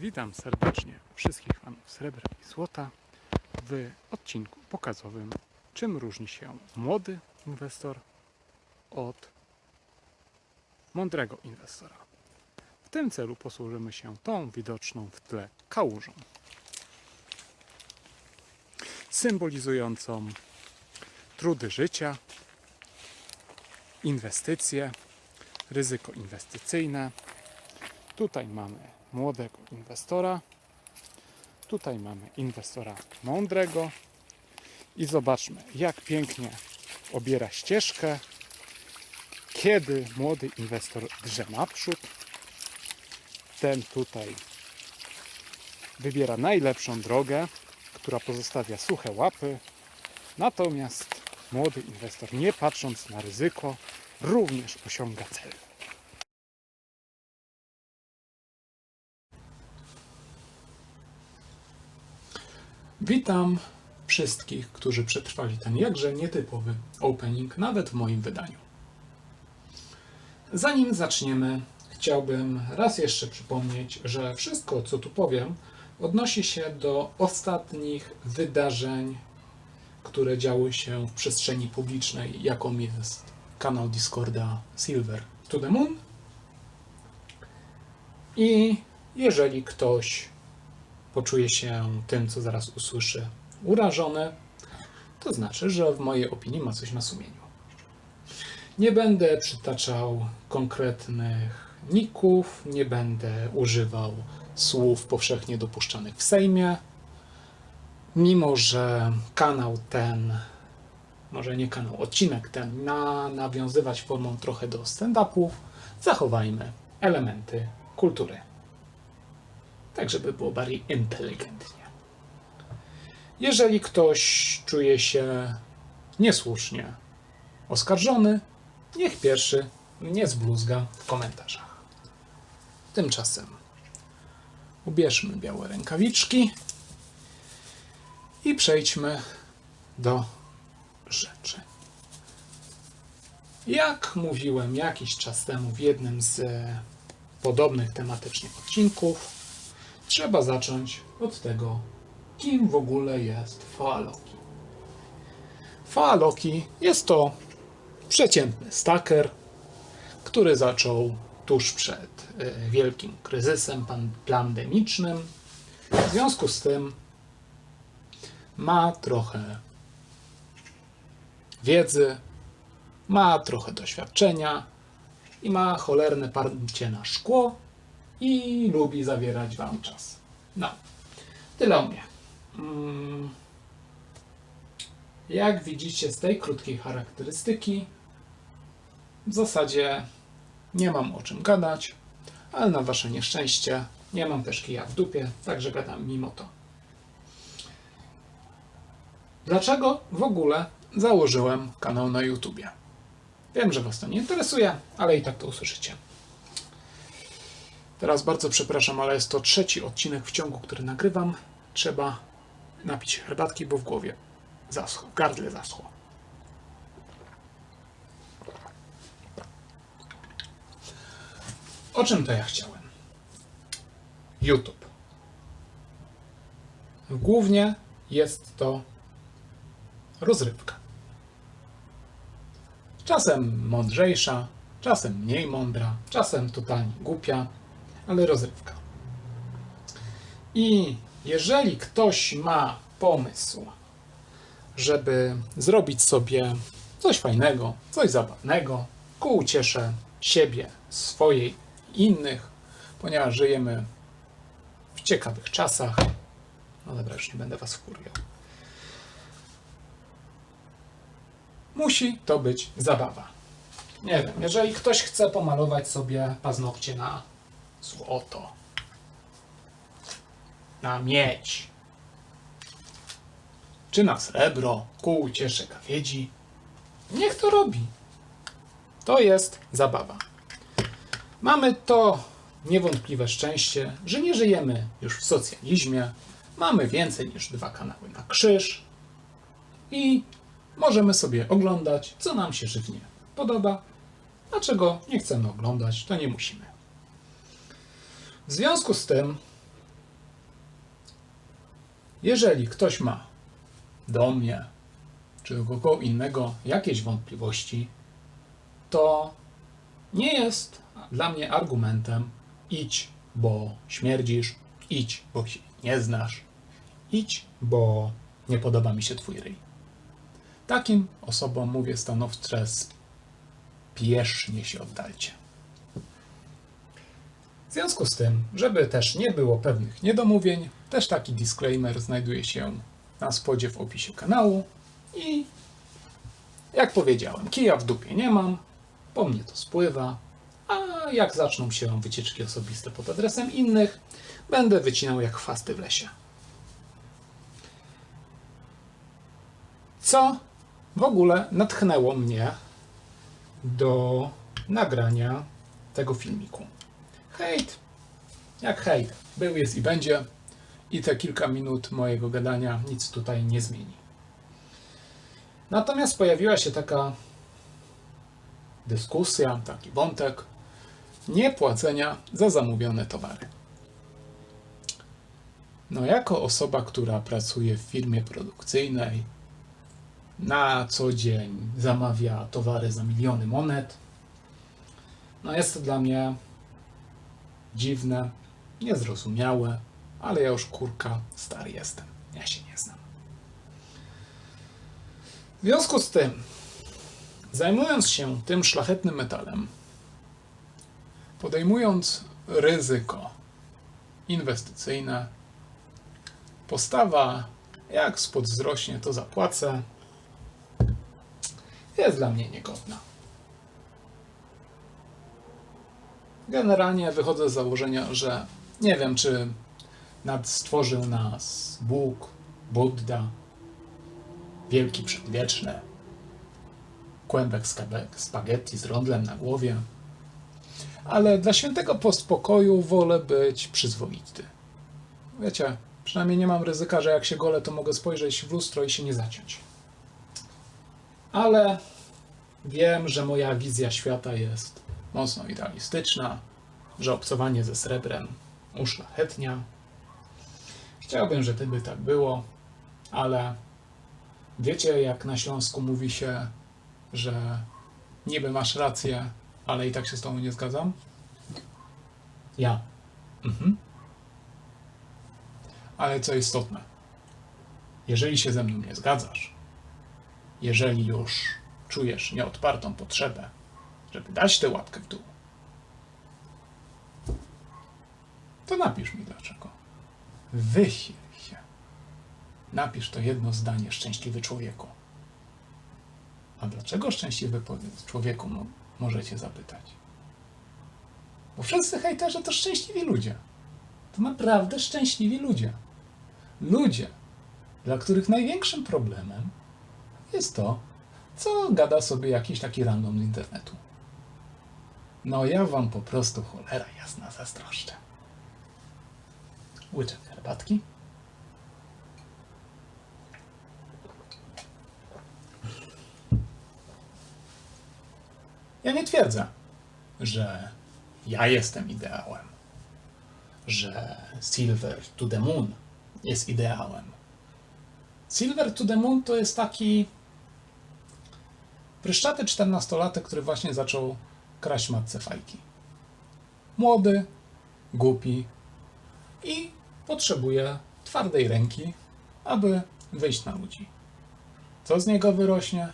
Witam serdecznie wszystkich fanów srebra i złota w odcinku pokazowym, czym różni się młody inwestor od mądrego inwestora. W tym celu posłużymy się tą widoczną w tle kałużą, symbolizującą trudy życia, inwestycje, ryzyko inwestycyjne. Tutaj mamy młodego inwestora, tutaj mamy inwestora mądrego i zobaczmy, jak pięknie obiera ścieżkę, kiedy młody inwestor drze naprzód. Ten tutaj wybiera najlepszą drogę, która pozostawia suche łapy, natomiast młody inwestor, nie patrząc na ryzyko, również osiąga cel. Witam wszystkich, którzy przetrwali ten jakże nietypowy opening, nawet w moim wydaniu. Zanim zaczniemy, chciałbym raz jeszcze przypomnieć, że wszystko, co tu powiem, odnosi się do ostatnich wydarzeń, które działy się w przestrzeni publicznej, jaką jest kanał Discorda Silver to the Moon. I jeżeli ktoś poczuje się tym, co zaraz usłyszy, urażony, to znaczy, że w mojej opinii ma coś na sumieniu. Nie będę przytaczał konkretnych ników, nie będę używał słów powszechnie dopuszczanych w Sejmie, mimo że kanał ten, może nie kanał, odcinek ten ma nawiązywać formą trochę do stand-upów, zachowajmy elementy kultury tak żeby było bardziej inteligentnie. Jeżeli ktoś czuje się niesłusznie oskarżony, niech pierwszy nie zbluzga w komentarzach. Tymczasem ubierzmy białe rękawiczki i przejdźmy do rzeczy. Jak mówiłem jakiś czas temu w jednym z podobnych tematycznie odcinków, trzeba zacząć od tego, kim w ogóle jest Faaloki. Faaloki jest to przeciętny staker, który zaczął tuż przed e, wielkim kryzysem pan- pandemicznym. W związku z tym ma trochę wiedzy, ma trochę doświadczenia i ma cholerne parcie na szkło i lubi zawierać wam czas. No, tyle o mnie. Mm. Jak widzicie z tej krótkiej charakterystyki, w zasadzie nie mam o czym gadać, ale na wasze nieszczęście nie mam też kija w dupie, także gadam mimo to. Dlaczego w ogóle założyłem kanał na YouTubie? Wiem, że was to nie interesuje, ale i tak to usłyszycie. Teraz bardzo przepraszam, ale jest to trzeci odcinek w ciągu, który nagrywam. Trzeba napić herbatki, bo w głowie zaschło, w gardle zaschło. O czym to ja chciałem? YouTube. Głównie jest to rozrywka. Czasem mądrzejsza, czasem mniej mądra, czasem totalnie głupia, ale rozrywka. I jeżeli ktoś ma pomysł, żeby zrobić sobie coś fajnego, coś zabawnego, ku uciesze siebie, swojej innych, ponieważ żyjemy w ciekawych czasach. No dobra, już nie będę was wkurwiał. Musi to być zabawa. Nie wiem, jeżeli ktoś chce pomalować sobie paznokcie na złoto, na miedź, czy na srebro, ku uciesze gawiedzi, niech to robi. To jest zabawa. Mamy to niewątpliwe szczęście, że nie żyjemy już w socjalizmie. Mamy więcej niż dwa kanały na krzyż i możemy sobie oglądać, co nam się żywnie podoba, a czego nie chcemy oglądać, to nie musimy. W związku z tym Jeżeli ktoś ma do mnie czy do kogo innego jakieś wątpliwości, to nie jest dla mnie argumentem idź, bo śmierdzisz, idź, bo się nie znasz, idź, bo nie podoba mi się twój ryj. Takim osobom mówię stanowcze spiesznie się oddalcie. W związku z tym, żeby też nie było pewnych niedomówień, też taki disclaimer znajduje się na spodzie w opisie kanału i jak powiedziałem, kija w dupie nie mam, po mnie to spływa, a jak zaczną się wycieczki osobiste pod adresem innych, będę wycinał jak chwasty w lesie. Co w ogóle natchnęło mnie do nagrania tego filmiku? Hejt, jak hejt, był, jest i będzie. I te kilka minut mojego gadania nic tutaj nie zmieni. Natomiast pojawiła się taka dyskusja, taki wątek niepłacenia za zamówione towary. No, jako osoba, która pracuje w firmie produkcyjnej, na co dzień zamawia towary za miliony monet, no jest to dla mnie dziwne, niezrozumiałe, ale ja już kurka stary jestem. Ja się nie znam. W związku z tym, zajmując się tym szlachetnym metalem, podejmując ryzyko inwestycyjne, postawa jak spod wzrośnie, to zapłacę, jest dla mnie niegodna. Generalnie wychodzę z założenia, że nie wiem, czy nad stworzył nas Bóg, Buddha, wielki przedwieczny, kłębek spaghetti z rondlem na głowie, ale dla świętego pospokoju wolę być przyzwoity. Wiecie, przynajmniej nie mam ryzyka, że jak się golę, to mogę spojrzeć w lustro i się nie zaciąć. Ale wiem, że moja wizja świata jest mocno idealistyczna, że obcowanie ze srebrem uszlachetnia. Chciałbym, żeby tak było, ale wiecie, jak na Śląsku mówi się, że niby masz rację, ale i tak się z tobą nie zgadzam? Ja. Mhm. Ale co istotne, jeżeli się ze mną nie zgadzasz, jeżeli już czujesz nieodpartą potrzebę, żeby dać tę łapkę w dół, to napisz mi dlaczego. Wysil się. Napisz to jedno zdanie, szczęśliwy człowieku. A dlaczego szczęśliwy człowieku, mo- możecie zapytać? Bo wszyscy hejterzy to szczęśliwi ludzie. To naprawdę szczęśliwi ludzie. Ludzie, dla których największym problemem jest to, co gada sobie jakiś taki random z internetu. No ja wam po prostu cholera jasna zazdroszczę. Łyczek herbatki. Ja nie twierdzę, że ja jestem ideałem, że Silver to the Moon jest ideałem. Silver to the Moon to jest taki pryszczaty czternastolatek, który właśnie zaczął kraść matce fajki. Młody, głupi i potrzebuje twardej ręki, aby wyjść na ludzi. Co z niego wyrośnie?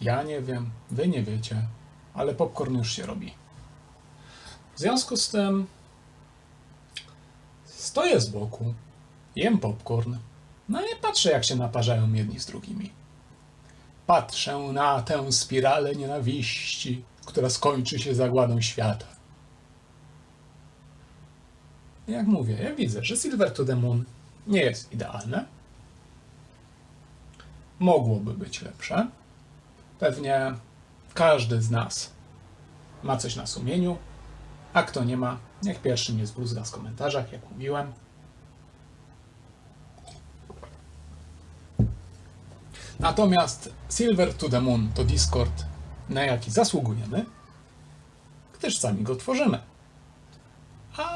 Ja nie wiem, wy nie wiecie, ale popcorn już się robi. W związku z tym stoję z boku, jem popcorn, no i patrzę, jak się naparzają jedni z drugimi. Patrzę na tę spiralę nienawiści, która skończy się zagładą świata. Jak mówię, ja widzę, że Silver to the Moon nie jest idealne. Mogłoby być lepsze. Pewnie każdy z nas ma coś na sumieniu, a kto nie ma, niech pierwszy mnie zbluzga w komentarzach, jak mówiłem. Natomiast Silver to the Moon to Discord, na jaki zasługujemy, gdyż sami go tworzymy. A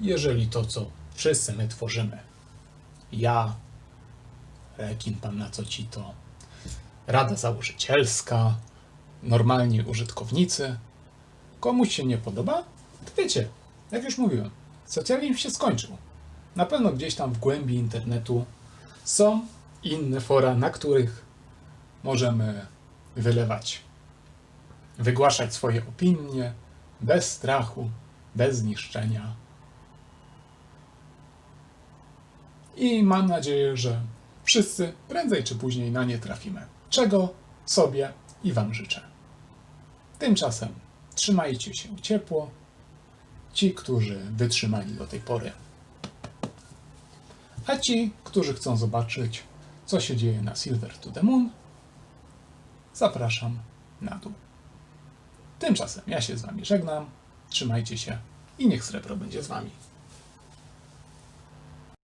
jeżeli to, co wszyscy my tworzymy, ja, Rekin, pan na co ci to, rada założycielska, normalni użytkownicy, komuś się nie podoba, to wiecie, jak już mówiłem, socjalizm się skończył. Na pewno gdzieś tam w głębi internetu są inne fora, na których możemy wylewać, wygłaszać swoje opinie bez strachu, bez zniszczenia. I mam nadzieję, że wszyscy prędzej czy później na nie trafimy. Czego sobie i Wam życzę. Tymczasem trzymajcie się ciepło. Ci, którzy wytrzymali do tej pory. A ci, którzy chcą zobaczyć, co się dzieje na Silver to the Moon, zapraszam na dół. Tymczasem ja się z Wami żegnam. Trzymajcie się i niech srebro będzie z Wami.